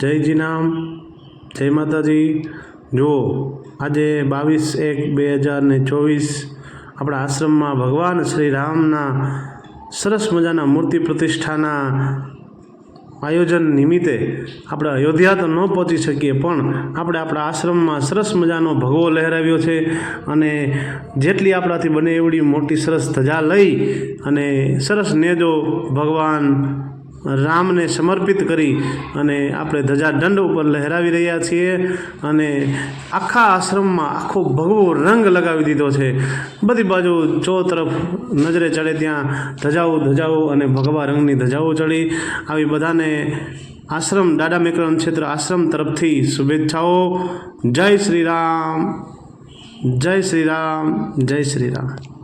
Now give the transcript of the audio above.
જય જીનામ જય માતાજી. જુઓ, આજે બાવીસ એક બે હજાર ને ચોવીસ આપણા આશ્રમમાં ભગવાન શ્રી રામના સરસ મજાના મૂર્તિ પ્રતિષ્ઠાના આયોજન નિમિત્તે આપણે અયોધ્યા તો ન પહોંચી શકીએ, પણ આપણે આપણા આશ્રમમાં સરસ મજાનો ભગવો લહેરાવ્યો છે અને જેટલી આપણાથી બને એવડી મોટી સરસ ધજા લઈ અને સરસ નેજો ભગવાન રામને સમર્પિત કરી અને આપણે ધજા દંડ ઉપર લહેરાવી રહ્યા છીએ અને આખા આશ્રમમાં આખો ભગવો રંગ લગાવી દીધો છે. બધી બાજુ ચો તરફ નજરે ચડે ત્યાં ધજાઓ ધજાઓ અને ભગવા રંગની ધજાઓ ચડી. આવી બધાને આશ્રમ દાદા મેકરમ ક્ષેત્ર આશ્રમ તરફથી શુભેચ્છાઓ. જય શ્રી રામ. જય શ્રી રામ. જય શ્રી રામ.